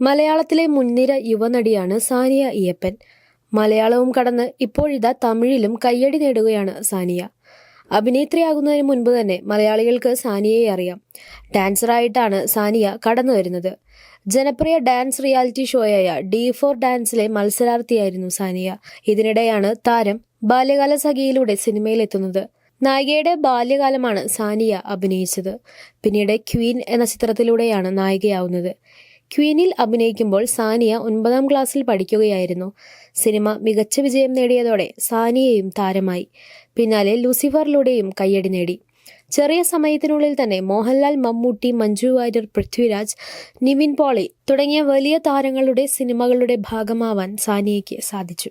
മലയാളത്തിലെ മുൻനിര യുവനടിയാണ് സാനിയ ഇയപ്പൻ മലയാളവും കടന്ന് ഇപ്പോഴിതാ തമിഴിലും കയ്യടി നേടുകയാണ് സാനിയ. അഭിനേത്രിയാകുന്നതിന് മുൻപ് തന്നെ മലയാളികൾക്ക് സാനിയയെ അറിയാം. ഡാൻസറായിട്ടാണ് സാനിയ കടന്നു വരുന്നത്. ജനപ്രിയ ഡാൻസ് റിയാലിറ്റി ഷോയായ ഡി ഫോർ ഡാൻസിലെ മത്സരാർത്ഥിയായിരുന്നു സാനിയ. ഇതിനിടെയാണ് താരം ബാല്യകാല സഖിയിലൂടെ സിനിമയിലെത്തുന്നത്. നായികയുടെ ബാല്യകാലമാണ് സാനിയ അഭിനയിച്ചത്. പിന്നീട് ക്വീൻ എന്ന ചിത്രത്തിലൂടെയാണ് നായികയാവുന്നത്. ക്വീനിൽ അഭിനയിക്കുമ്പോൾ സാനിയ ഒൻപതാം ക്ലാസ്സിൽ പഠിക്കുകയായിരുന്നു. സിനിമ മികച്ച വിജയം നേടിയതോടെ സാനിയയും താരമായി. പിന്നാലെ ലൂസിഫറിലൂടെയും കയ്യടി നേടി. ചെറിയ സമയത്തിനുള്ളിൽ തന്നെ മോഹൻലാൽ മമ്മൂട്ടി മഞ്ജു വാര്യർ പൃഥ്വിരാജ് നിവിൻ പോളി തുടങ്ങിയ വലിയ താരങ്ങളുടെ സിനിമകളുടെ ഭാഗമാവാൻ സാനിയയ്ക്ക് സാധിച്ചു.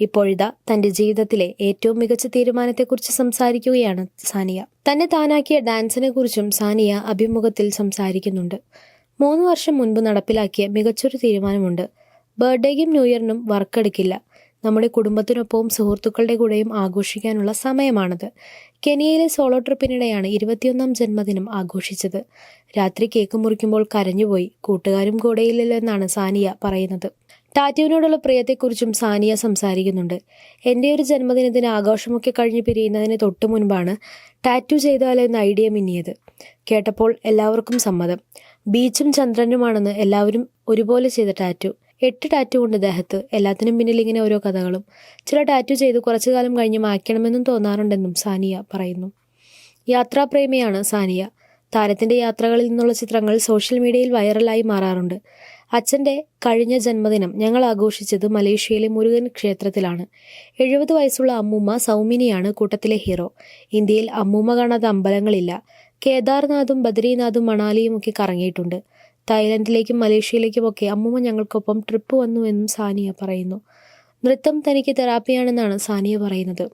ഇപ്പോഴിതാ തന്റെ ജീവിതത്തിലെ ഏറ്റവും മികച്ച തീരുമാനത്തെക്കുറിച്ച് സംസാരിക്കുകയാണ് സാനിയ. തന്നെ താനാക്കിയ ഡാൻസിനെ കുറിച്ചും സാനിയ അഭിമുഖത്തിൽ സംസാരിക്കുന്നുണ്ട്. മൂന്ന് വർഷം മുൻപ് നടപ്പിലാക്കിയ മികച്ചൊരു തീരുമാനമുണ്ട്. ബർത്ത്ഡേക്കും ന്യൂ ഇയറിനും വർക്കെടുക്കില്ല. നമ്മുടെ കുടുംബത്തിനൊപ്പവും സുഹൃത്തുക്കളുടെ കൂടെയും ആഘോഷിക്കാനുള്ള സമയമാണത്. കെനിയയിലെ സോളോ ട്രിപ്പിനിടെയാണ് ഇരുപത്തിയൊന്നാം ജന്മദിനം ആഘോഷിച്ചത്. രാത്രി കേക്ക് മുറിക്കുമ്പോൾ കരഞ്ഞുപോയി. കൂട്ടുകാരും കൂടെയില്ലല്ലോ എന്നാണ് സാനിയ പറയുന്നത്. ടാറ്റുവിനോടുള്ള പ്രിയത്തെക്കുറിച്ചും സാനിയ സംസാരിക്കുന്നുണ്ട്. എന്റെ ഒരു ജന്മദിനത്തിന് ആഘോഷമൊക്കെ കഴിഞ്ഞ് പിരിയുന്നതിന് തൊട്ടു മുൻപാണ് ടാറ്റു ചെയ്താലോ എന്ന ഐഡിയ മിന്നിയത്. കേട്ടപ്പോൾ എല്ലാവർക്കും സമ്മതം. ബീച്ചും ചന്ദ്രനുമാണെന്ന് എല്ലാവരും ഒരുപോലെ ചെയ്ത ടാറ്റു. എട്ട് ടാറ്റു ഉണ്ട് ദേഹത്ത്. എല്ലാത്തിനും പിന്നിൽ ഇങ്ങനെ ഓരോ കഥകളും. ചില ടാറ്റു ചെയ്ത് കുറച്ചു കാലം കഴിഞ്ഞ് മായ്ക്കണമെന്നും തോന്നാറുണ്ടെന്നും സാനിയ പറയുന്നു. യാത്രാപ്രേമിയാണ് സാനിയ. താരത്തിന്റെ യാത്രകളിൽ നിന്നുള്ള ചിത്രങ്ങൾ സോഷ്യൽ മീഡിയയിൽ വൈറലായി മാറാറുണ്ട്. അച്ഛന്റെ കഴിഞ്ഞ ജന്മദിനം ഞങ്ങൾ ആഘോഷിച്ചത് മലേഷ്യയിലെ മുരുകൻ ക്ഷേത്രത്തിലാണ്. എഴുപത് വയസ്സുള്ള അമ്മൂമ്മ സൗമിനിയാണ് കൂട്ടത്തിലെ ഹീറോ. ഇന്ത്യയിൽ അമ്മൂമ്മ കാണാത്ത അമ്പലങ്ങളില്ല. കേദാർനാഥും ബദ്രീനാഥും മണാലിയും ഒക്കെ കറങ്ങിയിട്ടുണ്ട്. തായ്ലൻഡിലേക്കും മലേഷ്യയിലേക്കും ഒക്കെ അമ്മൂമ്മ ഞങ്ങൾക്കൊപ്പം ട്രിപ്പ് വന്നു എന്നും സാനിയ പറയുന്നു. നൃത്തം തനിക്ക് തെറാപ്പിയാണെന്നാണ് സാനിയ പറയുന്നത്.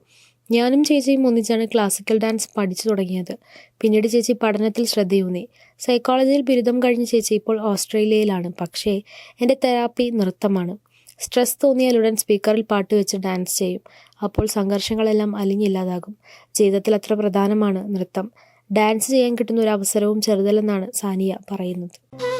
ഞാനും ചേച്ചിയും ഒന്നിച്ചാണ് ക്ലാസിക്കൽ ഡാൻസ് പഠിച്ചു തുടങ്ങിയത്. പിന്നീട് ചേച്ചി പഠനത്തിൽ ശ്രദ്ധയൂന്നി. സൈക്കോളജിയിൽ ബിരുദം കഴിഞ്ഞ ചേച്ചി ഇപ്പോൾ ഓസ്ട്രേലിയയിലാണ്. പക്ഷേ എന്റെ തെറാപ്പി നൃത്തമാണ്. സ്ട്രെസ് തോന്നിയാൽ ഉടൻ സ്പീക്കറിൽ പാട്ട് വെച്ച് ഡാൻസ് ചെയ്യും. അപ്പോൾ സംഘർഷങ്ങളെല്ലാം അലിഞ്ഞില്ലാതാകും. ജീവിതത്തിൽ അത്ര പ്രധാനമാണ് നൃത്തം. ഡാൻസ് ചെയ്യാൻ കിട്ടുന്ന ഒരു അവസരവും ചെറുതല്ലെന്നാണ് സാനിയ പറയുന്നത്.